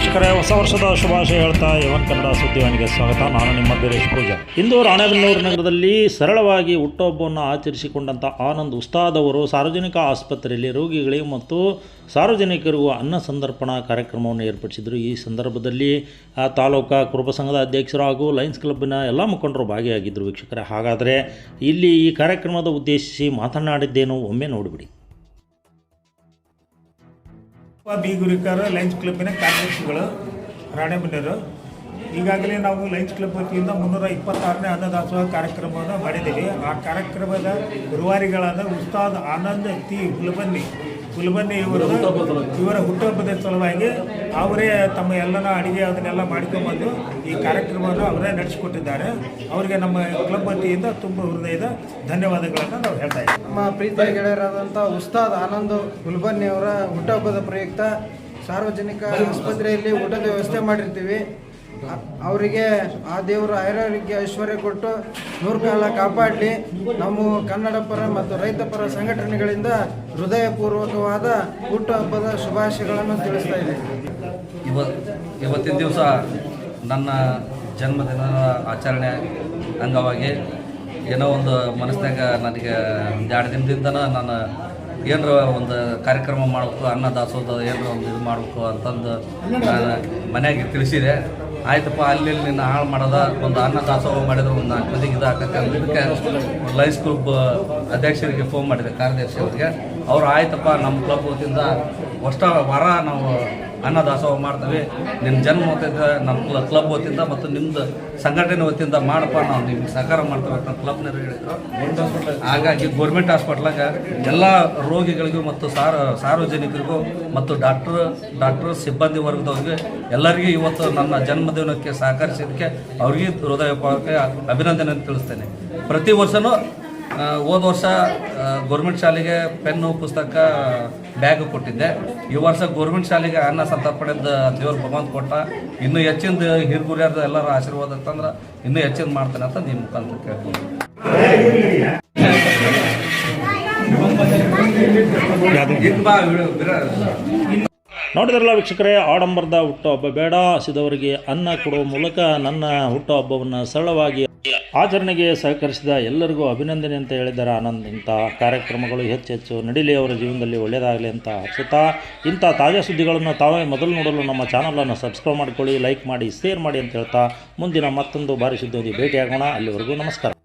ವೀಕ್ಷಕರೇ, ಹೊಸ ವರ್ಷದ ಶುಭಾಶಯ ಹೇಳ್ತಾ ಯವನ್ ಕನ್ನಡ ಸುದ್ದಿವಾಣಿಗೆ ಸ್ವಾಗತ. ನಾನು ನಿಮ್ಮ ವೀರೇಶ್ ಪೂಜಾ. ಇಂದು ರಾಣೆಬೆನ್ನೂರು ನಗರದಲ್ಲಿ ಸರಳವಾಗಿ ಹುಟ್ಟುಹಬ್ಬವನ್ನು ಆಚರಿಸಿಕೊಂಡಂಥ ಆನಂದ್ ಉಸ್ತಾದ್ ಅವರು ಸಾರ್ವಜನಿಕ ಆಸ್ಪತ್ರೆಯಲ್ಲಿ ರೋಗಿಗಳಿಗೆ ಮತ್ತು ಸಾರ್ವಜನಿಕರಿಗೂ ಅನ್ನ ಸಂದರ್ಪಣಾ ಕಾರ್ಯಕ್ರಮವನ್ನು ಏರ್ಪಡಿಸಿದರು. ಈ ಸಂದರ್ಭದಲ್ಲಿ ಆ ತಾಲೂಕಾ ಕುರುಬ ಸಂಘದ ಅಧ್ಯಕ್ಷರು ಹಾಗೂ ಲಯನ್ಸ್ ಕ್ಲಬ್ನ ಎಲ್ಲ ಮುಖಂಡರು ಭಾಗಿಯಾಗಿದ್ದರು ವೀಕ್ಷಕರೇ. ಹಾಗಾದರೆ ಇಲ್ಲಿ ಈ ಕಾರ್ಯಕ್ರಮದ ಉದ್ದೇಶಿಸಿ ಮಾತನಾಡಿದ್ದೇನು, ಒಮ್ಮೆ ನೋಡಿಬಿಡಿ. ಬಿ ಗುರಿಕಾರ ಲೈನ್ಸ್ ಕ್ಲಬ್ಬಿನ ಕಾರ್ಯದರ್ಶಿಗಳು ರಾಣೆಬೆನ್ನೂರು. ಈಗಾಗಲೇ ನಾವು ಲಯನ್ಸ್ ಕ್ಲಬ್ ವತಿಯಿಂದ ಮುನ್ನೂರ ಇಪ್ಪತ್ತಾರನೇ ಅನ್ನದಾಸೋಹ ಕಾರ್ಯಕ್ರಮವನ್ನು ಮಾಡಿದ್ದೀವಿ. ಆ ಕಾರ್ಯಕ್ರಮದ ಗುರುವಾರಿಗಳಾದ ಉಸ್ತಾದ್ ಆನಂದ್ ತಿ ಹುಲ್ಬನ್ನಿ ಹುಲ್ಬನ್ನಿ ಇವರು ಇವರ ಹುಟ್ಟುಹಬ್ಬದ ಸಲುವಾಗಿ ಅವರೇ ತಮ್ಮ ಎಲ್ಲನ ಅಡಿಗೆ ಅದನ್ನೆಲ್ಲ ಮಾಡ್ಕೊಂಬಂದು ಈ ಕಾರ್ಯಕ್ರಮವನ್ನು ಅವರೇ ನಡೆಸಿಕೊಟ್ಟಿದ್ದಾರೆ. ಅವರಿಗೆ ನಮ್ಮ ಕ್ಲಬ್ ವತಿಯಿಂದ ತುಂಬ ಹೃದಯದ ಧನ್ಯವಾದಗಳನ್ನು ನಾವು ಹೇಳ್ತಾ ಇದ್ದೀವಿ. ನಮ್ಮ ಪ್ರೀತಿಯ ಗೆಳೆಯರಾದಂಥ ಉಸ್ತಾದ್ ಆನಂದ್ ಗುಲ್ಬನ್ನಿ ಅವರ ಹುಟ್ಟುಹಬ್ಬದ ಪ್ರಯುಕ್ತ ಸಾರ್ವಜನಿಕ ಆಸ್ಪತ್ರೆಯಲ್ಲಿ ಊಟದ ವ್ಯವಸ್ಥೆ ಮಾಡಿರ್ತೀವಿ. ಅವರಿಗೆ ಆ ದೇವರು ಐರಾರಿಗೆ ಐಶ್ವರ್ಯ ಕೊಟ್ಟು ನೂರು ಕಾಲ ಕಾಪಾಡಲಿ. ನಮ್ಮ ಕನ್ನಡ ಪರ ಮತ್ತು ರೈತ ಪರ ಸಂಘಟನೆಗಳಿಂದ ಹೃದಯಪೂರ್ವಕವಾದ ಹುಟ್ಟುಹಬ್ಬದ ಶುಭಾಶಯಗಳನ್ನು ತಿಳಿಸ್ತಾ ಇದ್ದೀನಿ. ಇವ, ಇವತ್ತಿನ ದಿವಸ ನನ್ನ ಜನ್ಮದಿನ ಆಚರಣೆ ಅಂಗವಾಗಿ ಏನೋ ಒಂದು ಮನಸ್ಸಿನಾಗ ನನಗೆ ಒಂದು ಎರಡು ನಾನು ಏನರ ಒಂದು ಕಾರ್ಯಕ್ರಮ ಮಾಡಬೇಕು, ಅನ್ನ ದಾಸೋದು ಏನರ ಒಂದು ಇದು ಮಾಡಬೇಕು ಅಂತಂದು ನಾನು ಮನೆಯಾಗೆ ತಿಳಿಸಿದೆ. ಆಯ್ತಪ್ಪ, ಅಲ್ಲಿ ನಿನ್ನ ಹಾಳು ಮಾಡೋದ, ಒಂದು ಅನ್ನ ದಾಸೋಹ ಮಾಡಿದ್ರೆ, ಒಂದು ನಾಲ್ಕು ಮಂದಿಗೆ ಇದು ಹಾಕಕ್ಕೆ ಇದಕ್ಕೆ ಲೈನ್ಸ್ ಕ್ಲಬ್ ಅಧ್ಯಕ್ಷರಿಗೆ ಫೋನ್ ಮಾಡಿದೆ, ಕಾರ್ಯದರ್ಶಿ ಅವರಿಗೆ. ಅವ್ರು, ಆಯ್ತಪ್ಪ, ನಮ್ಮ ಕ್ಲಬ್ ವತಿಯಿಂದ ಅಷ್ಟ ವಾರ ನಾವು ಅನ್ನ ದಾಸೋಹ ಮಾಡ್ತೀವಿ. ನಿಮ್ಮ ಜನ್ಮ ವತಿಯಿಂದ ನಮ್ಮ ಕ್ಲಬ್ ವತಿಯಿಂದ ಮತ್ತು ನಿಮ್ದು ಸಂಘಟನೆ ವತಿಯಿಂದ ಮಾಡಪ್ಪ ನಾವು ನಿಮ್ಗೆ ಸಹಕಾರ ಮಾಡ್ತೇವೆ ಅಂತ ಕ್ಲಬ್ನವ್ರು ಹೇಳಿದ್ರು. ಹಾಗಾಗಿ ಗೌರ್ಮೆಂಟ್ ಹಾಸ್ಪಿಟ್ಲಾಗ ಎಲ್ಲ ರೋಗಿಗಳಿಗೂ ಮತ್ತು ಸಾರ ಸಾರ್ವಜನಿಕರಿಗೂ ಮತ್ತು ಡಾಕ್ಟರ್ ಡಾಕ್ಟರ್ ಸಿಬ್ಬಂದಿ ವರ್ಗದವ್ರಿಗೆ ಎಲ್ಲರಿಗೂ ಇವತ್ತು ನನ್ನ ಜನ್ಮದಿನಕ್ಕೆ ಸಹಕರಿಸಿದ್ದಕ್ಕೆ ಅವ್ರಿಗೆ ಹೃದಯಪೂರ್ವಕ ಅಭಿನಂದನೆ ತಿಳಿಸ್ತೇನೆ. ಪ್ರತಿ ವರ್ಷವೂ ಹೋದ ವರ್ಷ ಗೌರ್ಮೆಂಟ್ ಶಾಲೆಗೆ ಪೆನ್ನು ಪುಸ್ತಕ ಬ್ಯಾಗ್ ಕೊಟ್ಟಿದ್ದೆ. ಈ ವರ್ಷ ಗೌರ್ಮೆಂಟ್ ಶಾಲೆಗೆ ಅನ್ನ ಸಂತರ್ಪಣೆದ ದೇವ್ರ ಭಗವಂತ ಕೊಟ್ಟ. ಇನ್ನೂ ಹೆಚ್ಚಿಂದ ಹಿರಿಗುರಿಯರ್ದು ಎಲ್ಲರ ಆಶೀರ್ವಾದ ಅಂತಂದ್ರೆ ಇನ್ನೂ ಹೆಚ್ಚಿಂದ ಮಾಡ್ತಾನೆ ಅಂತ ನಿಮ್ಮ ಮುಖಾಂತರ ಕೇಳ್ತೀನಿ. ನೋಡಿದ್ರಲ್ಲ ವೀಕ್ಷಕರೇ, ಆಡಂಬರದ ಹುಟ್ಟುಹಬ್ಬ ಬೇಡ, ಹಸಿದವರಿಗೆ ಅನ್ನ ಕೊಡುವ ಮೂಲಕ ನನ್ನ ಹುಟ್ಟುಹಬ್ಬವನ್ನು ಸರಳವಾಗಿ ಆಚರಣೆಗೆ ಸಹಕರಿಸಿದ ಎಲ್ಲರಿಗೂ ಅಭಿನಂದನೆ ಅಂತ ಹೇಳಿದ್ದಾರೆ ಆನಂದ್. ಇಂಥ ಕಾರ್ಯಕ್ರಮಗಳು ಹೆಚ್ಚು ಹೆಚ್ಚು ನಡೀಲಿ ಅವರ ಜೀವನದಲ್ಲಿ ಒಳ್ಳೆಯದಾಗಲಿ ಅಂತ ಹರ್ಸುತ್ತಾ ಇಂಥ ತಾಜಾ ಸುದ್ದಿಗಳನ್ನು ತಾವೇ ಮೊದಲು ನೋಡಲು ನಮ್ಮ ಚಾನಲನ್ನು ಸಬ್ಸ್ಕ್ರೈಬ್ ಮಾಡಿಕೊಳ್ಳಿ, ಲೈಕ್ ಮಾಡಿ, ಶೇರ್ ಮಾಡಿ ಅಂತ ಹೇಳ್ತಾ ಮುಂದಿನ ಮತ್ತೊಂದು ಭಾರಿ ಸುದ್ದಿ ಭೇಟಿಯಾಗೋಣ. ಅಲ್ಲಿವರೆಗೂ ನಮಸ್ಕಾರ.